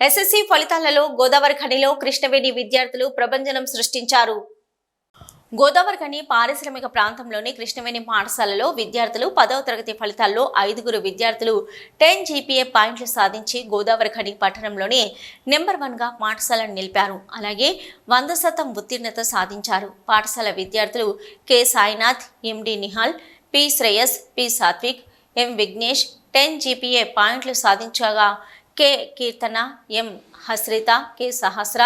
SSC ఫలితాలలో గోదావరి ఖనిలో కృష్ణవేణి విద్యార్థులు ప్రభంజనం సృష్టించారు. గోదావరి ఖని పారిశ్రామిక ప్రాంతంలోని కృష్ణవేణి పాఠశాలలో విద్యార్థులు పదవ తరగతి ఫలితాల్లో ఐదుగురు విద్యార్థులు టెన్ జీపీఏ పాయింట్లు సాధించి గోదావరి ఖని పట్టణంలోనే నెంబర్ వన్గా పాఠశాలను నిలిపారు. అలాగే వంద శాతం ఉత్తీర్ణత సాధించారు. పాఠశాల విద్యార్థులు K Sainath MD Nihal P Shreyas P Satvik M Vignesh ten GPA పాయింట్లు సాధించగా K Keerthana M Hasritha K Sahasra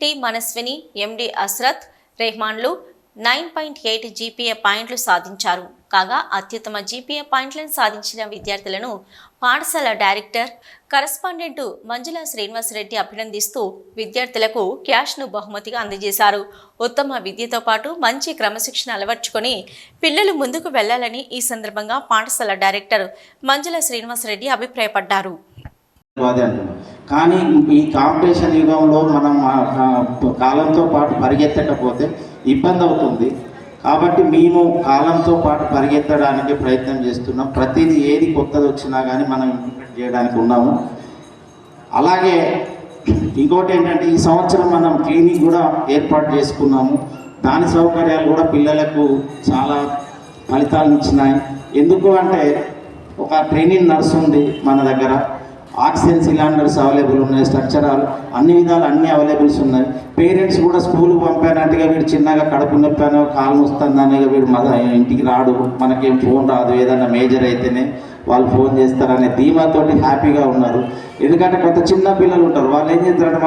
T Manaswini MD Asrath రెహమాన్లు nine point eight GPA పాయింట్లు సాధించారు. కాగా అత్యుత్తమ జీపీఏ పాయింట్లను సాధించిన విద్యార్థులను పాఠశాల డైరెక్టర్ కరస్పాండెంట్ మంజుల శ్రీనివాసరెడ్డి అభినందిస్తూ విద్యార్థులకు క్యాష్ను బహుమతిగా అందజేశారు. ఉత్తమ విద్యతో పాటు మంచి క్రమశిక్షణ అలవర్చుకొని పిల్లలు ముందుకు వెళ్ళాలని ఈ సందర్భంగా పాఠశాల డైరెక్టర్ మంజుల శ్రీనివాసరెడ్డి అభిప్రాయపడ్డారు. అది అంటున్నాం. కానీ ఈ కాంపిటీషన్ యుగంలో మనం కాలంతో పాటు పరిగెత్తకపోతే ఇబ్బంది అవుతుంది. కాబట్టి మేము కాలంతో పాటు పరిగెత్తడానికి ప్రయత్నం చేస్తున్నాం. ప్రతిదీ ఏది కొత్తది వచ్చినా కానీ మనం ఇంప్లిమెంట్ చేయడానికి ఉన్నాము. అలాగే ఇంకోటి ఏంటంటే ఈ సంవత్సరం మనం క్లినిక్ కూడా ఏర్పాటు చేసుకున్నాము. దాని సౌకర్యాలు కూడా పిల్లలకు చాలా ఫలితాలు ఇచ్చినాయి. ఎందుకు అంటే ఒక ట్రైనింగ్ నర్స్ ఉంది మన దగ్గర. ఆక్సిజన్ సిలిండర్స్ అవైలబుల్ ఉన్నాయి స్ట్రక్చరాల్ అన్ని విధాలు అన్ని అవైలబుల్స్ ఉన్నాయి. పేరెంట్స్ కూడా స్కూల్కి పంపానంటగా వీడు చిన్నగా కడుపు నొప్పానో కాలు వస్తుందని వీడు మన ఇంటికి రాడు. మనకేం ఫోన్ రాదు ఏదైనా మేజర్ అయితేనే వాళ్ళు ఫోన్ చేస్తారనే ధీమాతోటి హ్యాపీగా ఉన్నారు. ఎందుకంటే కొంత చిన్న పిల్లలు ఉంటారు వాళ్ళు ఏం చేస్తారంటే